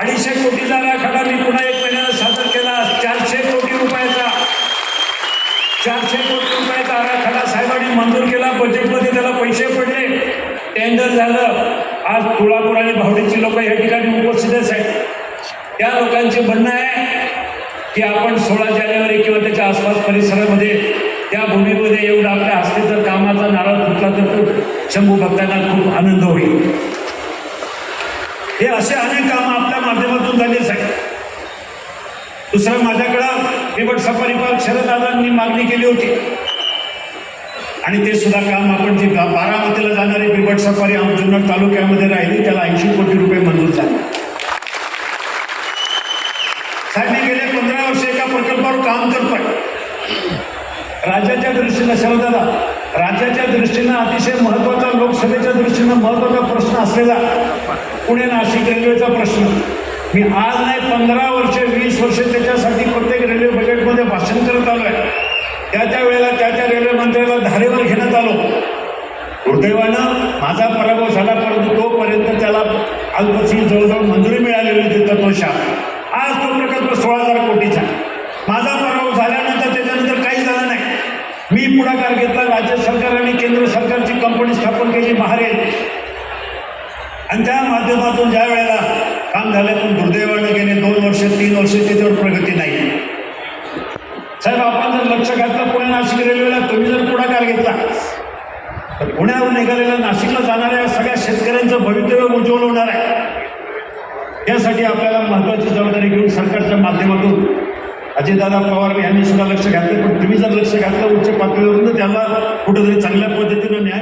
अडीचशे कोटीचा आराखडा मी पुन्हा एक महिन्याला सादर केला चारशे कोटी रुपयाचा. चारशे कोटी रुपयाचा आराखडा साहेबांनी मंजूर केला. बजेटमध्ये त्याला पैसे पडले. टेंडर झालं. आज तुळापूर आणि भावडीची लोक या ठिकाणी उपस्थितच आहेत त्या लोकांचे म्हणणं आहे की आपण सोळा जानेवारी किंवा त्याच्या आसपास परिसरामध्ये त्या भूमीमध्ये येऊन आपल्या हस्ते जर कामाचा नारळ फुटला तर शंभू भक्तांना खूप आनंद होईल. हे असे अनेक कामं आपल्या माध्यमातून झालेच आहेत. दुसरं माझ्याकडं बिबट सफारी पार्क शरदादांनी मागणी केली होती. आणि ते सुद्धा काम आपण जी बारामतीला जाणारी बिबट सफारी जुन्नर तालुक्यामध्ये राहिली त्याला ऐंशी कोटी रुपये मंजूर झाले. साहेब मी गेले पंधरा वर्ष एका प्रकल्पावर काम करतोय. राज्याच्या दृष्टीनं शरदादा राज्याच्या दृष्टीनं अतिशय महत्त्वाचा लोकसभेच्या दृष्टीनं महत्त्वाचा प्रश्न असलेला पुणे नाशिक रेल्वेचा प्रश्न. मी आज नाही पंधरा वर्ष वीस वर्ष त्याच्यासाठी प्रत्येक रेल्वे बजेटमध्ये भाषण करत आलो आहे त्या त्या वेळेला त्या त्या रेल्वे मंत्र्याला धारेवर घेण्यात आलो. दुर्दैवानं माझा पराभव झाला परंतु तोपर्यंत त्याला अल्पशी जवळजवळ मंजुरी मिळालेली होती तत्वशा आज तो प्रकल्प सोळा हजार कोटीचा. माझा पराभव झाल्यानंतर त्याच्यानंतर काही झालं नाही. मी पुढाकार घेतला राज्य सरकार आणि केंद्र सरकारची कंपनी स्थापन केली महारेल आणि त्या माध्यमातून ज्या वेळेला काम झालं पण दुर्दैवानं गेले दोन वर्ष तीन वर्ष त्याच्यावर प्रगती नाही. साहेब आपण जर लक्ष घातलं पुणे नाशिक रेल्वेला तुम्ही जर पुढाकार घेतला तर पुण्याहून निघालेल्या नाशिकला जाणाऱ्या सगळ्या शेतकऱ्यांचं भवितव्य उज्ज्वल होणार आहे. यासाठी आपल्याला महत्वाची जबाबदारी घेऊन सरकारच्या माध्यमातून अजितदादा पवार यांनी सुद्धा लक्ष घातलं पण तुम्ही जर लक्ष घातलं उच्च पातळीवरून त्याला कुठेतरी चांगल्या पद्धतीनं न्याय